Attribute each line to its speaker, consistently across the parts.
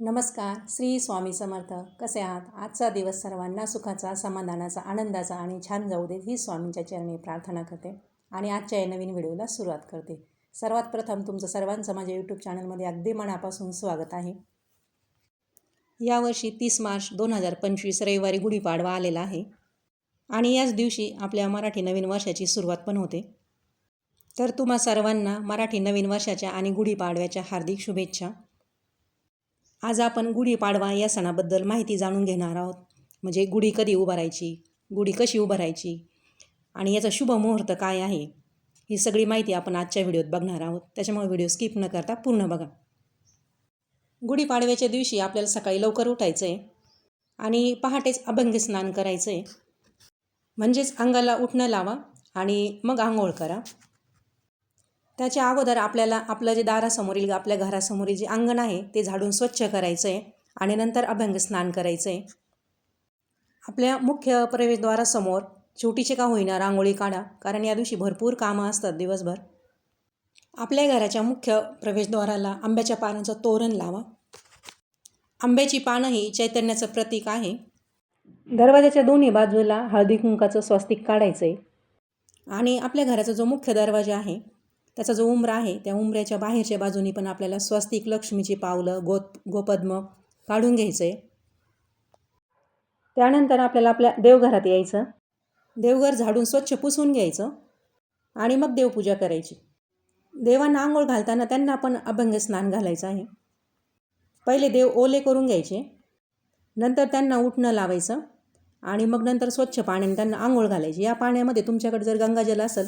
Speaker 1: नमस्कार श्री स्वामी समर्थ. कसे आहात? आजचा दिवस सर्वांना सुखाचा समाधानाचा आनंदाचा आणि छान जाऊ देत ही स्वामींच्या चरणी प्रार्थना करते आणि आजच्या या नवीन व्हिडिओला सुरुवात करते. सर्वात प्रथम तुमचं सर्वांचं माझ्या यूट्यूब चॅनलमध्ये अगदी मनापासून स्वागत आहे. यावर्षी तीस मार्च दोन हजार पंचवीस रविवारी गुढीपाडवा आलेला आहे आणि याच दिवशी आपल्या मराठी नवीन वर्षाची सुरुवात पण होते. तर तुम्हा सर्वांना मराठी नवीन वर्षाच्या आणि गुढीपाडव्याच्या हार्दिक शुभेच्छा. आज आपण गुढीपाडवा या सणाबद्दल माहिती जाणून घेणार आहोत. म्हणजे गुढी कधी उभारायची गुढी कशी उभारायची आणि याचा शुभ मुहूर्त काय आहे ही सगळी माहिती आपण आजच्या व्हिडिओत बघणार आहोत. त्याच्यामुळे व्हिडिओ स्किप न करता पूर्ण बघा. गुढीपाडव्याच्या दिवशी आपल्याला सकाळी लवकर उठायचं आहे आणि पहाटेच अभंग स्नान करायचं आहे म्हणजेच अंगाला उठणं लावा आणि मग आंघोळ करा. त्याच्या अगोदर आपल्याला आपलं जे दारासमोरील आपल्या घरासमोरील जे अंगण आहे ते झाडून स्वच्छ करायचं आहे आणि नंतर अभ्यंग स्नान करायचं आहे आपल्या मुख्य प्रवेशद्वारासमोर छोटीशी का होईना रांगोळी काढा कारण या दिवशी भरपूर कामं असतात दिवसभर. आपल्या घराच्या मुख्य प्रवेशद्वाराला आंब्याच्या पानांचं तोरण लावा. आंब्याची पानं ही चैतन्याचं प्रतीक आहे. दरवाजाच्या दोन्ही बाजूला हळदी कुंकाचं स्वस्तिक काढायचं आहे आणि आपल्या घराचा जो मुख्य दरवाजा आहे त्याचा जो उंबरा आहे त्या उंबऱ्याच्या बाहेरच्या बाजूनी पण आपल्याला स्वस्तिक लक्ष्मीची पावलं गोत गोपद्म काढून घ्यायचं. आहे त्यानंतर आपल्याला आपल्या देवघरात यायचं. देवघर झाडून स्वच्छ पुसून घ्यायचं आणि मग देवपूजा करायची. देवांना आंघोळ घालताना त्यांना आपण अभंग स्नान घालायचं आहे. पहिले देव ओले करून घ्यायचे. नंतर त्यांना उठणं लावायचं आणि मग नंतर स्वच्छ पाण्याने त्यांना आंघोळ घालायची. या पाण्यामध्ये तुमच्याकडे जर गंगाजल असेल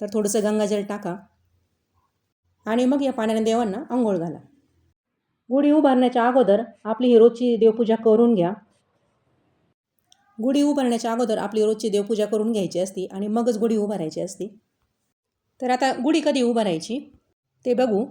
Speaker 1: तर थोडंसं गंगाजल टाका. आणि मग या पाण्याने देवांना आंघोळ घाला. गुढी उभारण्याच्या अगोदर आपली ही रोजची देवपूजा करून घ्या. गुढी उभारण्याच्या अगोदर आपली रोजची देवपूजा करून घ्यायची असती आणि मगच गुढी उभारायची असती. तर आता गुढी कधी उभारायची? ते बघू.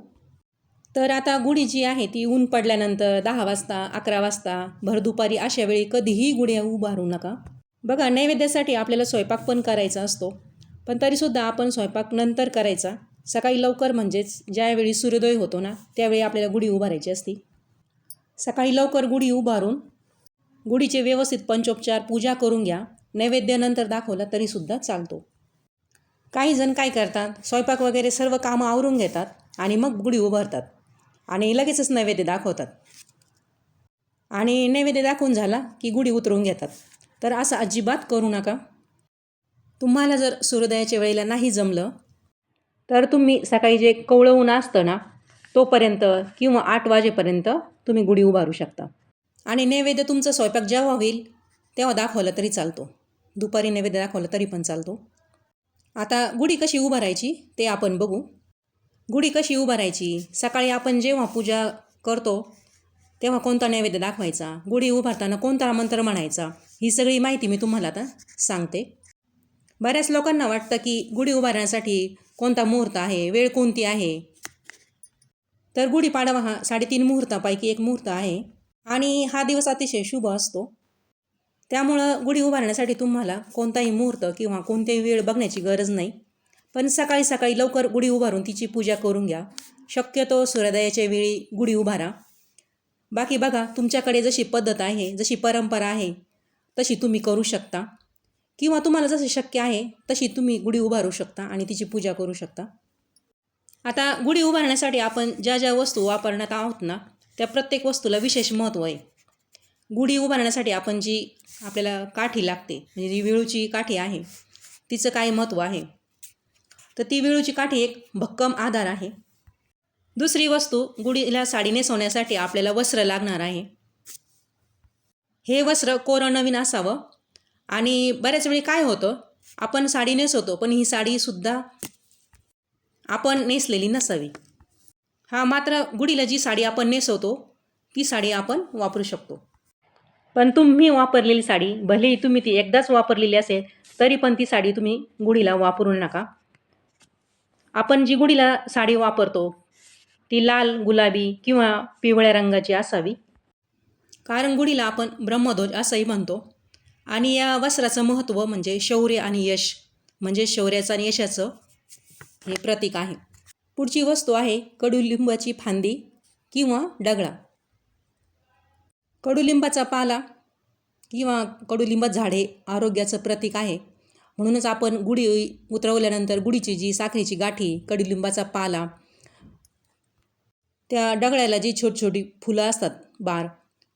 Speaker 1: तर आता गुढी जी आहे ती ऊन पडल्यानंतर दहा वाजता अकरा वाजता भर दुपारी अशा वेळी कधीही गुढी उभारू नका. बघा नैवेद्यासाठी आपल्याला स्वयंपाक पण करायचा असतो. पण तरीसुद्धा आपण स्वयंपाक नंतर करायचा. सकाळी लवकर म्हणजेच ज्यावेळी सूर्योदय होतो ना त्यावेळी आपल्याला गुढी उभारायची असती. सकाळी लवकर गुढी उभारून गुढीचे व्यवस्थित पंचोपचार पूजा करून घ्या. नैवेद्यानंतर दाखवला तरीसुद्धा चालतो. काही जण काय करतात स्वयंपाक वगैरे सर्व कामं आवरून घेतात आणि मग गुढी उभारतात आणि लगेचच नैवेद्य दाखवतात. आणि नैवेद्य दाखवून झाला की गुढी उतरवून घेतात. तर असं अजिबात करू नका. तुम्हाला जर सूर्योदयाच्या वेळेला नाही जमलं तर तुम्ही सकाळी जे कवळं ऊन असतं ना तोपर्यंत किंवा आठ वाजेपर्यंत तुम्ही गुढी उभारू शकता. आणि नैवेद्य तुमचं स्वयंपाक जेव्हा होईल तेव्हा दाखवलं तरी चालतो. दुपारी नैवेद्य दाखवलं तरी पण चालतो. आता गुढी कशी उभारायची ते आपण बघू. गुढी कशी उभारायची? सकाळी आपण जेव्हा पूजा करतो तेव्हा कोणता नैवेद्य दाखवायचा? गुढी उभारताना कोणता मंत्र म्हणायचा? ही सगळी माहिती मी तुम्हाला आता सांगते. बऱ्याच लोकांना वाटतं की गुढी उभारण्यासाठी कोणता मुहूर्त आहे? वेळ कोणती आहे? तर गुढीपाडवा हा साडेतीन मुहूर्तापैकी एक मुहूर्त आहे आणि हा दिवस अतिशय शुभ असतो. त्यामुळं गुढी उभारण्यासाठी तुम्हाला कोणताही मुहूर्त किंवा कोणताही वेळ बघण्याची गरज नाही. पण सकाळी सकाळी लवकर गुढी उभारून तिची पूजा करून घ्या. शक्यतो सूर्योदयाच्या वेळी गुढी उभारा. बाकी बघा तुमच्याकडे जशी पद्धत आहे जशी परंपरा आहे तशी तुम्ही करू शकता. किंवा तुम्हाला जसं शक्य आहे तशी तुम्ही गुढी उभारू शकता आणि तिची पूजा करू शकता. आता गुढी उभारण्यासाठी आपण ज्या ज्या वस्तू वापरण्यात आहोत ना त्या प्रत्येक वस्तूला विशेष महत्त्व आहे. गुढी उभारण्यासाठी आपण जी आपल्याला काठी लागते म्हणजे जी विळूची काठी आहे तिचं काय महत्त्व आहे? तर ती विळूची काठी एक भक्कम आधार आहे. दुसरी वस्तू गुढीला साडी नेसवण्यासाठी आपल्याला वस्त्र लागणार आहे. हे वस्त्र कोरं नवीन असावं आणि बऱ्याच वेळी काय होतं? आपण साडी नेसवतो पण ही साडीसुद्धा आपण नेसलेली नसावी. हा मात्र गुढीला जी साडी आपण नेसवतो ती साडी आपण वापरू शकतो. पण तुम्ही वापरलेली साडी भलेही तुम्ही ती एकदाच वापरलेली असेल तरी पण ती साडी तुम्ही गुढीला वापरू नका. आपण जी गुढीला साडी वापरतो ती लाल गुलाबी किंवा पिवळ्या रंगाची असावी. कारण गुढीला आपण ब्रह्मध्वज असंही म्हणतो. आणि या वस्त्राचं महत्त्व म्हणजे शौर्य आणि यश. म्हणजे शौर्याचं आणि यशाचं हे प्रतीक आहे. पुढची वस्तू आहे कडुलिंबाची फांदी किंवा डगळा. कडुलिंबाचा पाला किंवा कडुलिंब झाडे आरोग्याचं प्रतीक आहे. म्हणूनच आपण गुढी उतरवल्यानंतर गुढीची जी साखरेची गाठी कडुलिंबाचा पाला त्या डगळ्याला जी छोटी छोटी फुलं असतात बार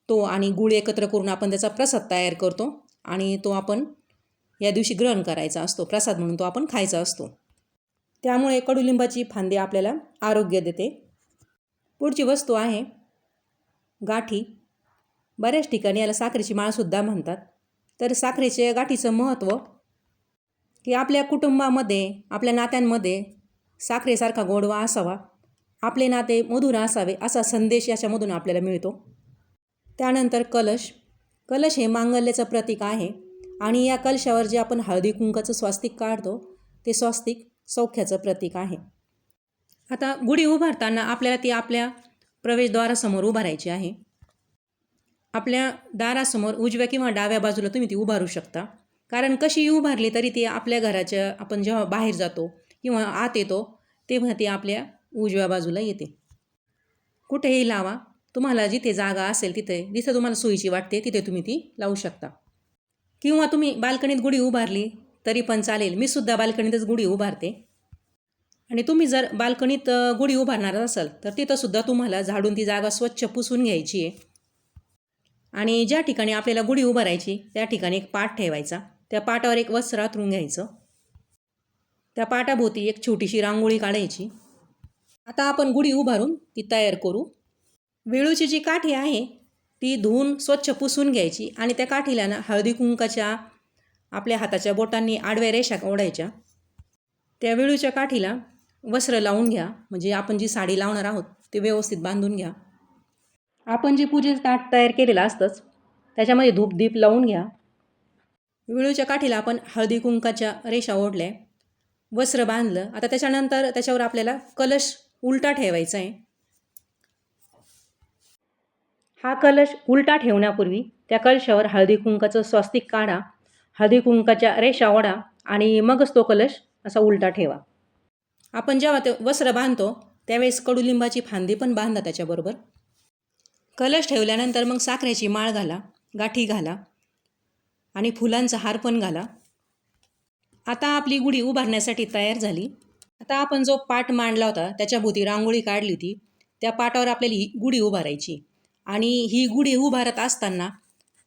Speaker 1: तो आणि गुळ एकत्र करून आपण त्याचा प्रसाद तयार करतो. आणि तो आपण या दिवशी ग्रहण करायचा असतो प्रसाद म्हणून तो आपण खायचा असतो. त्यामुळे कडुलिंबाची फांदी आपल्याला आरोग्य देते. पुढची वस्तू आहे गाठी. बऱ्याच ठिकाणी याला साखरेची माळसुद्धा म्हणतात. तर साखरेच्या गाठीचं महत्त्व की आपल्या कुटुंबामध्ये आपल्या नात्यांमध्ये साखरेसारखा गोडवा असावा. आपले नाते मधुर असावे असा संदेश याच्यामधून आपल्याला मिळतो. त्यानंतर कलश. कलश हे मांगल्याचं प्रतीक आहे आणि या कलशावर जे आपण हळदी कुंकाचं स्वास्तिक काढतो ते स्वास्तिक सौख्याचं प्रतीक आहे. आता गुढी उभारताना आपल्याला ती आपल्या प्रवेशद्वारासमोर उभारायची आहे. आपल्या दारासमोर उजव्या किंवा डाव्या बाजूला तुम्ही ती उभारू शकता. कारण कशी उभारली तरी ती आपल्या घराच्या आपण जेव्हा बाहेर जातो किंवा आत येतो तेव्हा ती आपल्या उजव्या बाजूला येते. कुठेही लावा. तुम्हाला जिथे जागा असेल तिथे जिथं तुम्हाला सोयीची वाटते तिथे तुम्ही ती लावू शकता. किंवा तुम्ही बाल्कनीत गुढी उभारली तरी पण चालेल. मी सुद्धा बाल्कनीतच गुढी उभारते. आणि तुम्ही जर बाल्कनीत गुढी उभारणार असाल तर तिथंसुद्धा तुम्हाला झाडून ती जागा स्वच्छ पुसून घ्यायची आहे. आणि ज्या ठिकाणी आपल्याला गुढी उभारायची त्या ठिकाणी एक पाट ठेवायचा. त्या पाटावर एक वस्त्र आथरून घ्यायचं. त्या पाटाभोवती एक छोटीशी रांगोळी काढायची. आता आपण गुढी उभारून ती तयार करू. वेळूची जी काठी आहे ती धुवून स्वच्छ पुसून घ्यायची आणि त्या काठीला ना हळदी कुंकाच्या आपल्या हाताच्या बोटांनी आडव्या रेषा ओढायच्या. त्या वेळूच्या काठीला वस्त्र लावून घ्या म्हणजे आपण जी साडी लावणार आहोत ते व्यवस्थित बांधून घ्या. आपण जे पूजेचं ताट तयार केलेलं असतंच त्याच्यामध्ये धूप दीप लावून घ्या. विळूच्या काठीला आपण हळदी कुंकाच्या रेषा ओढल्या वस्त्र बांधलं. आता त्याच्यानंतर त्याच्यावर आपल्याला कलश उलटा ठेवायचा आहे. हा कलश उलटा ठेवण्यापूर्वी त्या कलशावर हळदी कुंकाचं स्वास्तिक काढा हळदी कुंकाच्या रेषा ओढा आणि मगच तो कलश असा उलटा ठेवा. आपण जेव्हा ते वस्त्र बांधतो त्यावेळेस कडुलिंबाची फांदी पण बांधा त्याच्याबरोबर. कलश ठेवल्यानंतर मग साखरेची माळ घाला गाठी घाला आणि फुलांचा हार पण घाला. आता आपली गुढी उभारण्यासाठी तयार झाली. आता आपण जो पाट मांडला होता त्याच्याभोवती रांगोळी काढली होती. त्या पाटावर आपल्याला ही गुढी उभारायची. आणि ही गुढी उभारत असताना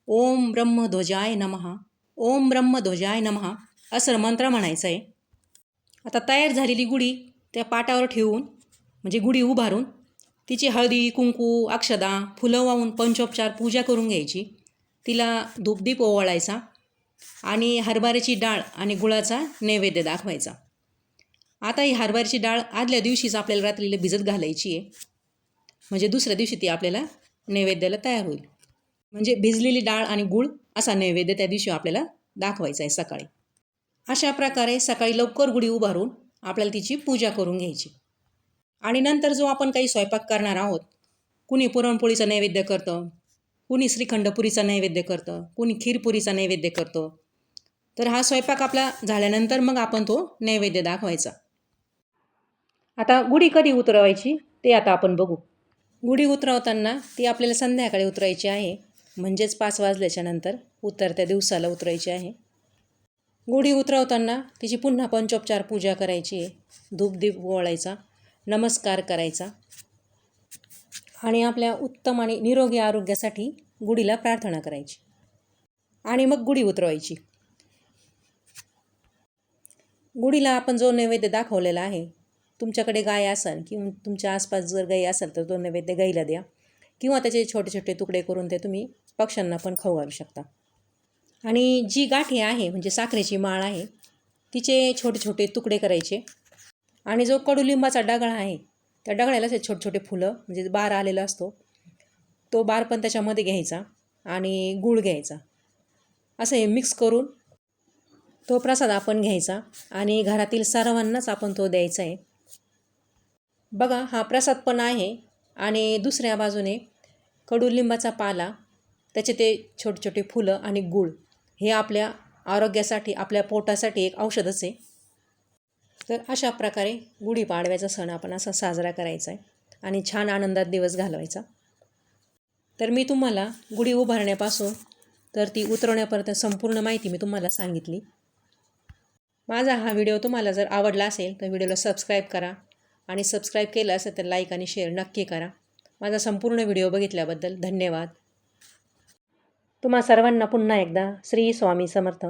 Speaker 1: ओम ब्रह्मध्वजाय नमहा ओम ब्रह्मध्वजाय नमहा असं मंत्र म्हणायचं आहे आता तयार झालेली गुढी त्या पाटावर ठेवून म्हणजे गुढी उभारून तिची हळदी कुंकू अक्षदा फुलं वाहून पंचोपचार पूजा करून घ्यायची. तिला धूपदीप ओवाळायचा आणि हरभऱ्याची डाळ आणि गुळाचा नैवेद्य दाखवायचा. आता ही हरभऱ्याची डाळ आदल्या दिवशीच आपल्याला रात्रीला भिजत घालायची आहे म्हणजे दुसऱ्या दिवशी ती आपल्याला नैवेद्याला तयार होईल. म्हणजे भिजलेली डाळ आणि गुळ असा नैवेद्य त्या दिवशी आपल्याला दाखवायचा आहे सकाळी. अशा प्रकारे सकाळी लवकर गुढी उभारून आपल्याला तिची पूजा करून घ्यायची. आणि नंतर जो आपण काही स्वयंपाक करणार आहोत कुणी पुरणपोळीचं नैवेद्य करतं कुणी श्रीखंडपुरीचा नैवेद्य करतं कुणी खीरपुरीचा नैवेद्य करतं तर हा स्वयंपाक आपला झाल्यानंतर मग आपण तो नैवेद्य दाखवायचा. आता गुढी कधी उतरवायची ते आता आपण बघू. गुढी उतरवताना ती आपल्याला संध्याकाळी उतरायची आहे. म्हणजेच पाच वाजल्याच्या नंतर उतरत्या दिवसाला उतरायची आहे. गुढी उतरवताना तिची पुन्हा पंचोपचार पूजा करायची आहे. धूपदीप ओवाळायचा नमस्कार करायचा आणि आपल्या उत्तम आणि निरोगी आरोग्यासाठी गुढीला प्रार्थना करायची आणि मग गुढी उतरवायची. गुढीला आपण जो नैवेद्य दाखवलेला आहे तुमच्याकडे गाय असेल किंवा तुमच्या आसपास जर गाई असेल तर तो नैवेद्य गाईला द्या. किंवा त्याचे छोटे छोटे तुकडे करून ते तुम्ही पक्ष्यांना पण खाऊ घालू शकता. आणि जी गाठी आहे म्हणजे साखरेची माळ आहे तिचे छोटे छोटे तुकडे करायचे. आणि जो कडुलिंबाचा डगळा आहे त्या डगळ्याला असे छोटे छोटे फुलं म्हणजे बार आलेला असतो तो बार पण त्याच्यामध्ये घ्यायचा आणि गूळ घ्यायचा. असं हे मिक्स करून तो प्रसाद आपण घ्यायचा आणि घरातील सर्वांनाच आपण तो द्यायचा आहे. बघा हा प्रसाद पण आहे. आणि दुसऱ्या बाजूने कडुलिंबाचा पाला त्याचे ते छोटे छोटे फुलं आणि गूळ हे आपल्या आरोग्यासाठी आपल्या पोटासाठी एक औषधच आहे. तर अशा प्रकारे गुढीपाडव्याचा सण आपण असा साजरा करायचा आहे आणि छान आनंदात दिवस घालवायचा. तर मी तुम्हाला गुढी उभारण्यापासून तर ती उतरवण्यापर्यंत संपूर्ण माहिती मी तुम्हाला सांगितली. माझा हा व्हिडिओ तुम्हाला जर आवडला असेल तर व्हिडिओला सबस्क्राईब करा. आणि सबस्क्राईब केलं असेल तर लाईक आणि शेअर नक्की करा. माझा संपूर्ण व्हिडिओ बघितल्याबद्दल धन्यवाद. तुम्हा सर्वांना पुन्हा एकदा श्री स्वामी समर्थ.